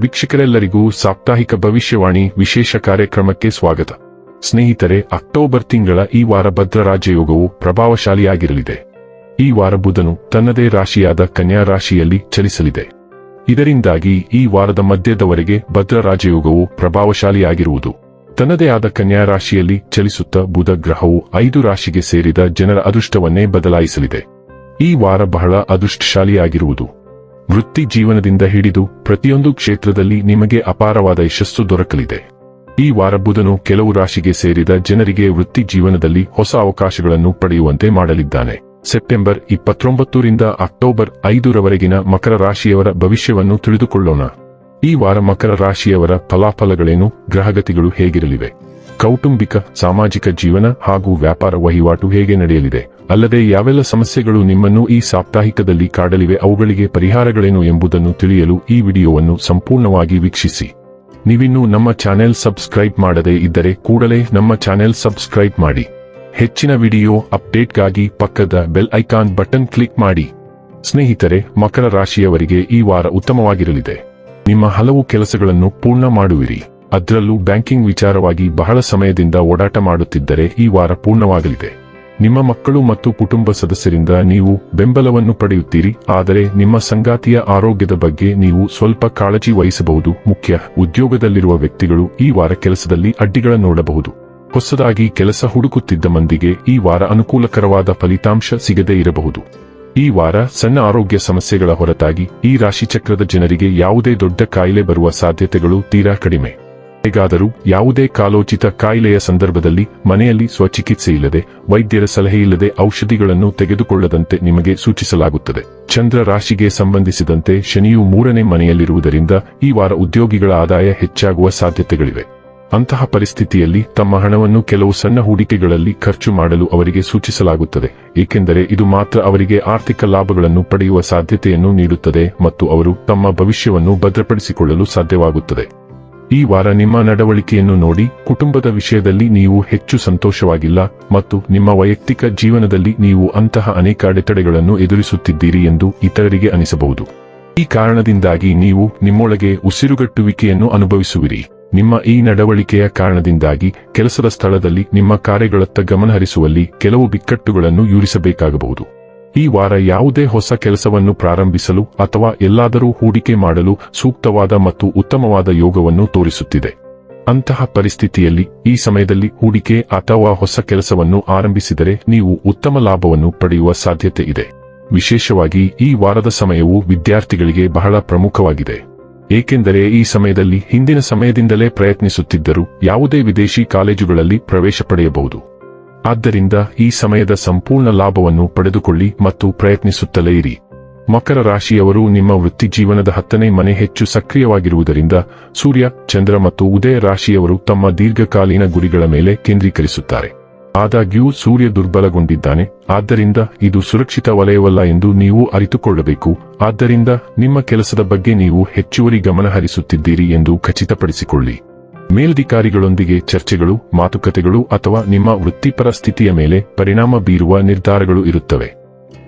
ವೀಕ್ಷಕರೆಲ್ಲರಿಗೂ ಸಾಪ್ತಾಹಿಕ ಭವಿಷ್ಯವಾಣಿ ವಿಶೇಷ ಕಾರ್ಯಕ್ರಮಕ್ಕೆ ಸ್ವಾಗತ. ಸ್ನೇಹಿತರೆ, ಅಕ್ಟೋಬರ್ ತಿಂಗಳ ಈ ವಾರ ಭದ್ರ ರಾಜಯೋಗವು ಪ್ರಭಾವಶಾಲಿಯಾಗಿರಲಿದೆ. ಈ ವಾರ ಬುಧನು ತನ್ನದೇ ರಾಶಿಯಾದ ಕನ್ಯಾ ರಾಶಿಯಲ್ಲಿ ಚಲಿಸಲಿದೆ. ಇದರಿಂದಾಗಿ ಈ ವಾರದ ಮಧ್ಯದವರೆಗೆ ಭದ್ರ ರಾಜಯೋಗವು ಪ್ರಭಾವಶಾಲಿಯಾಗಿರುವುದು. ತನ್ನದೇ ಆದ ಕನ್ಯಾ ರಾಶಿಯಲ್ಲಿ ಚಲಿಸುತ್ತಾ ಬುಧ ಗ್ರಹವು ಐದು ರಾಶಿಗೆ ಸೇರಿದ ಜನರ ಅದೃಷ್ಟವನ್ನೇ ಬದಲಾಯಿಸಲಿದೆ. ಈ ವಾರ ಬಹಳ ಅದೃಷ್ಟಶಾಲಿಯಾಗಿರುವುದು. ವೃತ್ತಿ ಜೀವನದಿಂದ ಹಿಡಿದು ಪ್ರತಿಯೊಂದು ಕ್ಷೇತ್ರದಲ್ಲಿ ನಿಮಗೆ ಅಪಾರವಾದ ಯಶಸ್ಸು ದೊರಕಲಿದೆ. ಈ ವಾರ ಬುಧನು ಕೆಲವು ರಾಶಿಗೆ ಸೇರಿದ ಜನರಿಗೆ ವೃತ್ತಿ ಜೀವನದಲ್ಲಿ ಹೊಸ ಅವಕಾಶಗಳನ್ನು ಪಡೆಯುವಂತೆ ಮಾಡಲಿದ್ದಾನೆ. ಸೆಪ್ಟೆಂಬರ್ ಇಪ್ಪತ್ತೊಂಬತ್ತರಿಂದ ಅಕ್ಟೋಬರ್ ಐದರವರೆಗಿನ ಮಕರ ರಾಶಿಯವರ ಭವಿಷ್ಯವನ್ನು ತಿಳಿದುಕೊಳ್ಳೋಣ. ಈ ವಾರ ಮಕರ ರಾಶಿಯವರ ಫಲಾಫಲಗಳೇನು, ಗ್ರಹಗತಿಗಳು ಹೇಗಿರಲಿವೆ? ಕೌಟುಂಬಿಕ, ಸಾಮಾಜಿಕ ಜೀವನ ಹಾಗೂ ವ್ಯಾಪಾರ ವಹಿವಾಟು ಹೇಗೆ ನಡೆಯಲಿದೆ? ಅಲ್ಲದೆ ಯಾವೆಲ್ಲ ಸಮಸ್ಯೆಗಳು ನಿಮ್ಮನ್ನು ಈ ಸಾಪ್ತಾಹಿಕದಲ್ಲಿ ಕಾಡಲಿವೆ ಅವುಗಳಿಗೆ ಪರಿಹಾರಗಳೇನು ಎಂಬುದನ್ನು ತಿಳಿಯಲು ಈ ವಿಡಿಯೋವನ್ನು ಸಂಪೂರ್ಣವಾಗಿ ವೀಕ್ಷಿಸಿ. ನೀವಿನ್ನೂ ನಮ್ಮ ಚಾನೆಲ್ ಸಬ್ಸ್ಕ್ರೈಬ್ ಮಾಡದೇ ಇದ್ದರೆ ಕೂಡಲೇ ನಮ್ಮ ಚಾನೆಲ್ ಸಬ್ಸ್ಕ್ರೈಬ್ ಮಾಡಿ. ಹೆಚ್ಚಿನ ವಿಡಿಯೋ ಅಪ್ಡೇಟ್ಗಾಗಿ ಪಕ್ಕದ ಬೆಲ್ ಐಕಾನ್ ಬಟನ್ ಕ್ಲಿಕ್ ಮಾಡಿ. ಸ್ನೇಹಿತರೆ, ಮಕರ ರಾಶಿಯವರಿಗೆ ಈ ವಾರ ಉತ್ತಮವಾಗಿರಲಿದೆ. ನಿಮ್ಮ ಹಲವು ಕೆಲಸಗಳನ್ನು ಪೂರ್ಣ ಮಾಡುವಿರಿ. ಅದರಲ್ಲೂ ಬ್ಯಾಂಕಿಂಗ್ ವಿಚಾರವಾಗಿ ಬಹಳ ಸಮಯದಿಂದ ಓಡಾಟ ಮಾಡುತ್ತಿದ್ದರೆ ಈ ವಾರ ಪೂರ್ಣವಾಗಲಿದೆ. ನಿಮ್ಮ ಮಕ್ಕಳು ಮತ್ತು ಕುಟುಂಬ ಸದಸ್ಯರಿಂದ ನೀವು ಬೆಂಬಲವನ್ನು ಪಡೆಯುತ್ತೀರಿ, ಆದರೆ ನಿಮ್ಮ ಸಂಗಾತಿಯ ಆರೋಗ್ಯದ ಬಗ್ಗೆ ನೀವು ಸ್ವಲ್ಪ ಕಾಳಜಿ ವಹಿಸಬಹುದು. ಮುಖ್ಯ, ಉದ್ಯೋಗದಲ್ಲಿರುವ ವ್ಯಕ್ತಿಗಳು ಈ ವಾರ ಕೆಲಸದಲ್ಲಿ ಅಡ್ಡಿಗಳ ನೋಡಬಹುದು. ಹೊಸದಾಗಿ ಕೆಲಸ ಹುಡುಕುತ್ತಿದ್ದ ಮಂದಿಗೆ ಈ ವಾರ ಅನುಕೂಲಕರವಾದ ಫಲಿತಾಂಶ ಸಿಗದೇ ಇರಬಹುದು. ಈ ವಾರ ಸಣ್ಣ ಆರೋಗ್ಯ ಸಮಸ್ಯೆಗಳ ಹೊರತಾಗಿ ಈ ರಾಶಿಚಕ್ರದ ಜನರಿಗೆ ಯಾವುದೇ ದೊಡ್ಡ ಕಾಯಿಲೆ ಬರುವ ಸಾಧ್ಯತೆಗಳು ತೀರಾ ಕಡಿಮೆ. ಹೇಗಾದರೂ ಯಾವುದೇ ಕಾಲೋಚಿತ ಕಾಯಿಲೆಯ ಸಂದರ್ಭದಲ್ಲಿ ಮನೆಯಲ್ಲಿ ಸ್ವಚಿಕಿತ್ಸೆ ಇಲ್ಲದೆ, ವೈದ್ಯರ ಸಲಹೆ ಇಲ್ಲದೆ ಔಷಧಿಗಳನ್ನು ತೆಗೆದುಕೊಳ್ಳದಂತೆ ನಿಮಗೆ ಸೂಚಿಸಲಾಗುತ್ತದೆ. ಚಂದ್ರ ರಾಶಿಗೆ ಸಂಬಂಧಿಸಿದಂತೆ ಶನಿಯು ಮೂರನೇ ಮನೆಯಲ್ಲಿರುವುದರಿಂದ ಈ ವಾರ ಉದ್ಯೋಗಿಗಳ ಆದಾಯ ಹೆಚ್ಚಾಗುವ ಸಾಧ್ಯತೆಗಳಿವೆ. ಅಂತಹ ಪರಿಸ್ಥಿತಿಯಲ್ಲಿ ತಮ್ಮ ಹಣವನ್ನು ಕೆಲವು ಸಣ್ಣ ಹೂಡಿಕೆಗಳಲ್ಲಿ ಖರ್ಚು ಮಾಡಲು ಅವರಿಗೆ ಸೂಚಿಸಲಾಗುತ್ತದೆ, ಏಕೆಂದರೆ ಇದು ಮಾತ್ರ ಅವರಿಗೆ ಆರ್ಥಿಕ ಲಾಭಗಳನ್ನು ಪಡೆಯುವ ಸಾಧ್ಯತೆಯನ್ನು ನೀಡುತ್ತದೆ ಮತ್ತು ಅವರು ತಮ್ಮ ಭವಿಷ್ಯವನ್ನು ಭದ್ರಪಡಿಸಿಕೊಳ್ಳಲು ಸಾಧ್ಯವಾಗುತ್ತದೆ. ಈ ವಾರ ನಿಮ್ಮ ನಡವಳಿಕೆಯನ್ನು ನೋಡಿ ಕುಟುಂಬದ ವಿಷಯದಲ್ಲಿ ನೀವು ಹೆಚ್ಚು ಸಂತೋಷವಾಗಿಲ್ಲ ಮತ್ತು ನಿಮ್ಮ ವೈಯಕ್ತಿಕ ಜೀವನದಲ್ಲಿ ನೀವು ಅಂತಹ ಅನೇಕ ಅಡೆತಡೆಗಳನ್ನು ಎದುರಿಸುತ್ತಿದ್ದೀರಿ ಎಂದು ಇತರರಿಗೆ ಅನಿಸಬಹುದು. ಈ ಕಾರಣದಿಂದಾಗಿ ನೀವು ನಿಮ್ಮೊಳಗೆ ಉಸಿರುಗಟ್ಟುವಿಕೆಯನ್ನು ಅನುಭವಿಸುವಿರಿ. ನಿಮ್ಮ ಈ ನಡವಳಿಕೆಯ ಕಾರಣದಿಂದಾಗಿ ಕೆಲಸದ ಸ್ಥಳದಲ್ಲಿ ನಿಮ್ಮ ಕಾರ್ಯಗಳತ್ತ ಗಮನಹರಿಸುವಲ್ಲಿ ಕೆಲವು ಬಿಕ್ಕಟ್ಟುಗಳನ್ನು ಯೂರಿಸಬೇಕಾಗಬಹುದು ಈ ವಾರ ಯಾವುದೇ ಹೊಸ ಕೆಲಸವನ್ನು ಪ್ರಾರಂಭಿಸಲು ಅಥವಾ ಎಲ್ಲಾದರೂ ಹೂಡಿಕೆ ಮಾಡಲು ಸೂಕ್ತವಾದ ಮತ್ತು ಉತ್ತಮವಾದ ಯೋಗವನ್ನು ತೋರಿಸುತ್ತಿದೆ. ಅಂತಹ ಪರಿಸ್ಥಿತಿಯಲ್ಲಿ ಈ ಸಮಯದಲ್ಲಿ ಹೂಡಿಕೆ ಅಥವಾ ಹೊಸ ಕೆಲಸವನ್ನು ಆರಂಭಿಸಿದರೆ ನೀವು ಉತ್ತಮ ಲಾಭವನ್ನು ಪಡೆಯುವ ಸಾಧ್ಯತೆ ಇದೆ. ವಿಶೇಷವಾಗಿ ಈ ವಾರದ ಸಮಯವು ವಿದ್ಯಾರ್ಥಿಗಳಿಗೆ ಬಹಳ ಪ್ರಮುಖವಾಗಿದೆ. ಏಕೆಂದರೆ ಈ ಸಮಯದಲ್ಲಿ ಹಿಂದಿನ ಸಮಯದಿಂದಲೇ ಪ್ರಯತ್ನಿಸುತ್ತಿದ್ದರೂ ಯಾವುದೇ ವಿದೇಶಿ ಕಾಲೇಜುಗಳಲ್ಲಿ ಪ್ರವೇಶ ಪಡೆಯಬಹುದು. ಆದ್ದರಿಂದ ಈ ಸಮಯದ ಸಂಪೂರ್ಣ ಲಾಭವನ್ನು ಪಡೆದುಕೊಳ್ಳಿ ಮತ್ತು ಪ್ರಯತ್ನಿಸುತ್ತಲೇ ಇರಿ. ಮಕರ ರಾಶಿಯವರು ನಿಮ್ಮ ವೃತ್ತಿ ಜೀವನದ ಹತ್ತನೇ ಮನೆ ಹೆಚ್ಚು ಸಕ್ರಿಯವಾಗಿರುವುದರಿಂದ ಸೂರ್ಯ, ಚಂದ್ರ ಮತ್ತು ಉದಯ ರಾಶಿಯವರು ತಮ್ಮ ದೀರ್ಘಕಾಲೀನ ಗುರಿಗಳ ಮೇಲೆ ಕೇಂದ್ರೀಕರಿಸುತ್ತಾರೆ. ಆದಾಗ್ಯೂ ಸೂರ್ಯ ದುರ್ಬಲಗೊಂಡಿದ್ದಾನೆ, ಆದ್ದರಿಂದ ಇದು ಸುರಕ್ಷಿತ ವಲಯವಲ್ಲ ಎಂದು ನೀವು ಅರಿತುಕೊಳ್ಳಬೇಕು. ಆದ್ದರಿಂದ ನಿಮ್ಮ ಕೆಲಸದ ಬಗ್ಗೆ ನೀವು ಹೆಚ್ಚುವರಿ ಗಮನ ಹರಿಸುತ್ತಿದ್ದೀರಿ ಎಂದು ಖಚಿತಪಡಿಸಿಕೊಳ್ಳಿ. ಮೇಲಧಿಕಾರಿಗಳೊಂದಿಗೆ ಚರ್ಚೆಗಳು, ಮಾತುಕತೆಗಳು ಅಥವಾ ನಿಮ್ಮ ವೃತ್ತಿಪರ ಸ್ಥಿತಿಯ ಮೇಲೆ ಪರಿಣಾಮ ಬೀರುವ ನಿರ್ಧಾರಗಳು ಇರುತ್ತವೆ.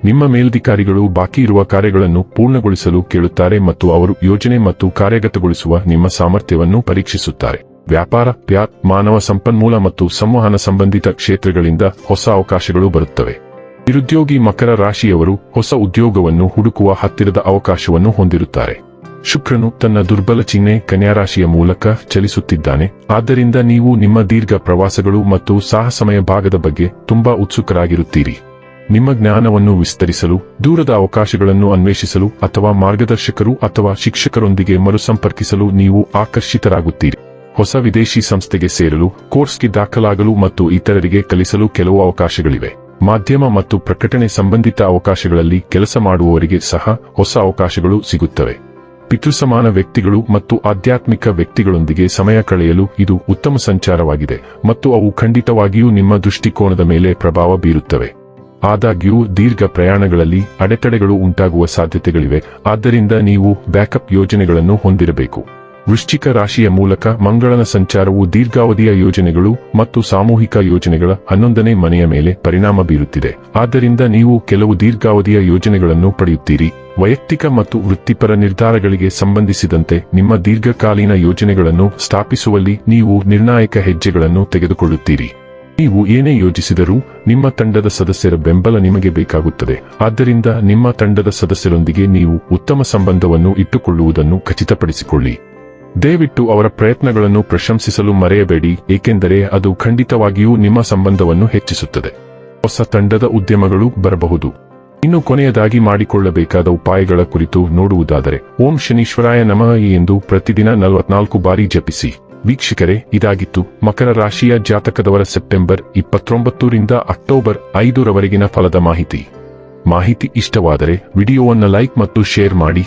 ನಿಮ್ಮ ಮೇಲಧಿಕಾರಿಗಳು ಬಾಕಿ ಇರುವ ಕಾರ್ಯಗಳನ್ನು ಪೂರ್ಣಗೊಳಿಸಲು ಕೇಳುತ್ತಾರೆ ಮತ್ತು ಅವರು ಯೋಜನೆ ಮತ್ತು ಕಾರ್ಯಗತಗೊಳಿಸುವ ನಿಮ್ಮ ಸಾಮರ್ಥ್ಯವನ್ನು ಪರೀಕ್ಷಿಸುತ್ತಾರೆ. ವ್ಯಾಪಾರ ಪ್ಯಾತ್ ಮಾನವ ಸಂಪನ್ಮೂಲ ಮತ್ತು ಸಂವಹನ ಸಂಬಂಧಿತ ಕ್ಷೇತ್ರಗಳಿಂದ ಹೊಸ ಅವಕಾಶಗಳು ಬರುತ್ತವೆ. ನಿರುದ್ಯೋಗಿ ಮಕರ ರಾಶಿಯವರು ಹೊಸ ಉದ್ಯೋಗವನ್ನು ಹುಡುಕುವ ಹತ್ತಿರದ ಅವಕಾಶವನ್ನು ಹೊಂದಿರುತ್ತಾರೆ. ಶುಕ್ರನು ತನ್ನ ದುರ್ಬಲ ಚಿಹ್ನೆ ಕನ್ಯಾರಾಶಿಯ ಮೂಲಕ ಚಲಿಸುತ್ತಿದ್ದಾನೆ. ಆದ್ದರಿಂದ ನೀವು ನಿಮ್ಮ ದೀರ್ಘ ಪ್ರವಾಸಗಳು ಮತ್ತು ಸಾಹಸಮಯ ಭಾಗದ ಬಗ್ಗೆ ತುಂಬಾ ಉತ್ಸುಕರಾಗಿರುತ್ತೀರಿ. ನಿಮ್ಮ ಜ್ಞಾನವನ್ನು ವಿಸ್ತರಿಸಲು, ದೂರದ ಅವಕಾಶಗಳನ್ನು ಅನ್ವೇಷಿಸಲು ಅಥವಾ ಮಾರ್ಗದರ್ಶಕರು ಅಥವಾ ಶಿಕ್ಷಕರೊಂದಿಗೆ ಮರುಸಂಪರ್ಕಿಸಲು ನೀವು ಆಕರ್ಷಿತರಾಗುತ್ತೀರಿ. ಹೊಸ ವಿದೇಶಿ ಸಂಸ್ಥೆಗೆ ಸೇರಲು, ಕೋರ್ಸ್ಗೆ ದಾಖಲಾಗಲು ಮತ್ತು ಇತರರಿಗೆ ಕಲಿಸಲು ಕೆಲವು ಅವಕಾಶಗಳಿವೆ. ಮಾಧ್ಯಮ ಮತ್ತು ಪ್ರಕಟಣೆ ಸಂಬಂಧಿತ ಅವಕಾಶಗಳಲ್ಲಿ ಕೆಲಸ ಮಾಡುವವರಿಗೆ ಸಹ ಹೊಸ ಅವಕಾಶಗಳು ಸಿಗುತ್ತವೆ. ಪಿತೃಸಮಾನ ವ್ಯಕ್ತಿಗಳು ಮತ್ತು ಆಧ್ಯಾತ್ಮಿಕ ವ್ಯಕ್ತಿಗಳೊಂದಿಗೆ ಸಮಯ ಕಳೆಯಲು ಇದು ಉತ್ತಮ ಸಂಚಾರವಾಗಿದೆ ಮತ್ತು ಅವು ಖಂಡಿತವಾಗಿಯೂ ನಿಮ್ಮ ದೃಷ್ಟಿಕೋನದ ಮೇಲೆ ಪ್ರಭಾವ ಬೀರುತ್ತವೆ. ಆದಾಗ್ಯೂ, ದೀರ್ಘ ಪ್ರಯಾಣಗಳಲ್ಲಿ ಅಡೆತಡೆಗಳು ಉಂಟಾಗುವ ಸಾಧ್ಯತೆಗಳಿವೆ, ಆದ್ದರಿಂದ ನೀವು ಬ್ಯಾಕಪ್ ಯೋಜನೆಗಳನ್ನು ಹೊಂದಿರಬೇಕು. ವೃಶ್ಚಿಕ ರಾಶಿಯ ಮೂಲಕ ಮಂಗಳನ ಸಂಚಾರವು ದೀರ್ಘಾವಧಿಯ ಯೋಜನೆಗಳು ಮತ್ತು ಸಾಮೂಹಿಕ ಯೋಜನೆಗಳ ಹನ್ನೊಂದನೇ ಮನೆಯ ಮೇಲೆ ಪರಿಣಾಮ ಬೀರುತ್ತಿದೆ. ಆದ್ದರಿಂದ ನೀವು ಕೆಲವು ದೀರ್ಘಾವಧಿಯ ಯೋಜನೆಗಳನ್ನು ಪಡೆಯುತ್ತೀರಿ. ವೈಯಕ್ತಿಕ ಮತ್ತು ವೃತ್ತಿಪರ ನಿರ್ಧಾರಗಳಿಗೆ ಸಂಬಂಧಿಸಿದಂತೆ ನಿಮ್ಮ ದೀರ್ಘಕಾಲೀನ ಯೋಜನೆಗಳನ್ನು ಸ್ಥಾಪಿಸುವಲ್ಲಿ ನೀವು ನಿರ್ಣಾಯಕ ಹೆಜ್ಜೆಗಳನ್ನು ತೆಗೆದುಕೊಳ್ಳುತ್ತೀರಿ. ನೀವು ಏನೇ ಯೋಜಿಸಿದರೂ ನಿಮ್ಮ ತಂಡದ ಸದಸ್ಯರ ಬೆಂಬಲ ನಿಮಗೆ ಬೇಕಾಗುತ್ತದೆ. ಆದ್ದರಿಂದ ನಿಮ್ಮ ತಂಡದ ಸದಸ್ಯರೊಂದಿಗೆ ನೀವು ಉತ್ತಮ ಸಂಬಂಧವನ್ನು ಇಟ್ಟುಕೊಳ್ಳುವುದನ್ನು ಖಚಿತಪಡಿಸಿಕೊಳ್ಳಿ. ದಯವಿಟ್ಟು ಅವರ ಪ್ರಯತ್ನಗಳನ್ನು ಪ್ರಶಂಸಿಸಲು ಮರೆಯಬೇಡಿ, ಏಕೆಂದರೆ ಅದು ಖಂಡಿತವಾಗಿಯೂ ನಿಮ್ಮ ಸಂಬಂಧವನ್ನು ಹೆಚ್ಚಿಸುತ್ತದೆ. ಹೊಸ ತಂಡದ ಉದ್ಯಮಗಳು ಬರಬಹುದು. ಇನ್ನು ಕೊನೆಯದಾಗಿ ಮಾಡಿಕೊಳ್ಳಬೇಕಾದ ಉಪಾಯಗಳ ಕುರಿತು ನೋಡುವುದಾದರೆ, ಓಂ ಶನೀಶ್ವರಾಯ ನಮಃ ಎಂದು ಪ್ರತಿದಿನ ನಲವತ್ನಾಲ್ಕು ಬಾರಿ ಜಪಿಸಿ. ವೀಕ್ಷಕರೇ, ಇದಾಗಿತ್ತು ಮಕರ ರಾಶಿಯ ಜಾತಕದವರ ಸೆಪ್ಟೆಂಬರ್ ಇಪ್ಪತ್ತೊಂಬತ್ತರಿಂದ ಅಕ್ಟೋಬರ್ ಐದರವರೆಗಿನ ಫಲದ ಮಾಹಿತಿ. ಮಾಹಿತಿ ಇಷ್ಟವಾದರೆ ವಿಡಿಯೋವನ್ನು ಲೈಕ್ ಮತ್ತು ಶೇರ್ ಮಾಡಿ.